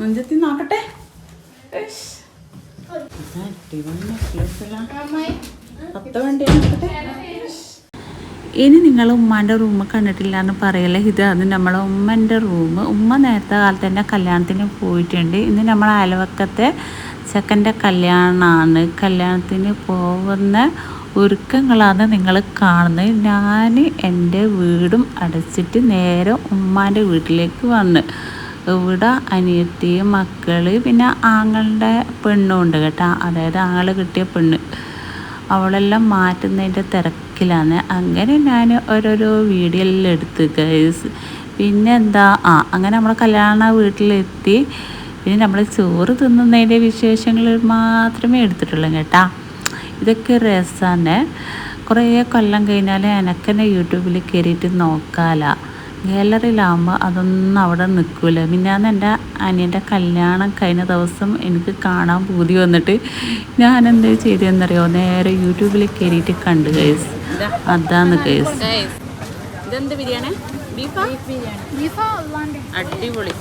മഞ്ചത്തി നോക്കട്ടെ. പത്ത് വണ്ടി ഇനി നിങ്ങൾ ഉമ്മാന്റെ റൂം കണ്ടിട്ടില്ല എന്ന് പറയല്ലേ? ഇത് അത് നമ്മളെ ഉമ്മന്റെ റൂം ഉമ്മ നേരത്തെ കാലത്ത് തന്നെ കല്യാണത്തിന് പോയിട്ടുണ്ട്. ഇന്ന് നമ്മളെ അയൽവക്കത്തെ ചെക്കന്റെ കല്യാണമാണ് കല്യാണത്തിന് പോകുന്ന ഒരുക്കങ്ങളാണ് നിങ്ങൾ കാണുന്നത്. ഞാൻ എന്റെ വീടും അടച്ചിട്ട് നേരെ ഉമ്മാന്റെ വീട്ടിലേക്ക് വന്ന്. ഇവിടെ അനിയത്തിയും മക്കൾ പിന്നെ ആങ്ങളുടെ പെണ്ണും ഉണ്ട് കേട്ടോ. അതായത് ആങ്ങൾ കിട്ടിയ പെണ്ണ്. അവളെല്ലാം മാറ്റുന്നതിന്റെ തിരക്കിലാണ്. അങ്ങനെ ഞാൻ ഓരോരോ വീഡിയോ എല്ലാം എടുത്ത് ഗൈസ് പിന്നെ എന്താ ആ അങ്ങനെ നമ്മളെ കല്യാണ വീട്ടിലെത്തി. പിന്നെ നമ്മൾ ചോറ് തിന്നുന്നതിന്റെ വിശേഷങ്ങൾ മാത്രമേ എടുത്തിട്ടുള്ളൂ കേട്ടാ. ഇതൊക്കെ രസമാണ് കുറേ കൊല്ലം കഴിഞ്ഞാൽ എനക്കെന്നെ യൂട്യൂബിൽ കയറിയിട്ട് നോക്കാല. ഗാലറിയിലാകുമ്പോൾ അതൊന്നും അവിടെ നിൽക്കില്ല മിന്നാന്ന് എന്റെ അനിയന്റെ കല്യാണം കഴിഞ്ഞ ദിവസം എനിക്ക് കാണാൻ പൂതി വന്നിട്ട് ഞാൻ എന്താ ചെയ്തതെന്നറിയോ നേരെ യൂട്യൂബിൽ കയറിയിട്ട് കണ്ടു കേസ് അതാന്ന് കേസ് ഇതെന്ത് ബിരിയാണി? ബീഫാ? അടിപൊളി.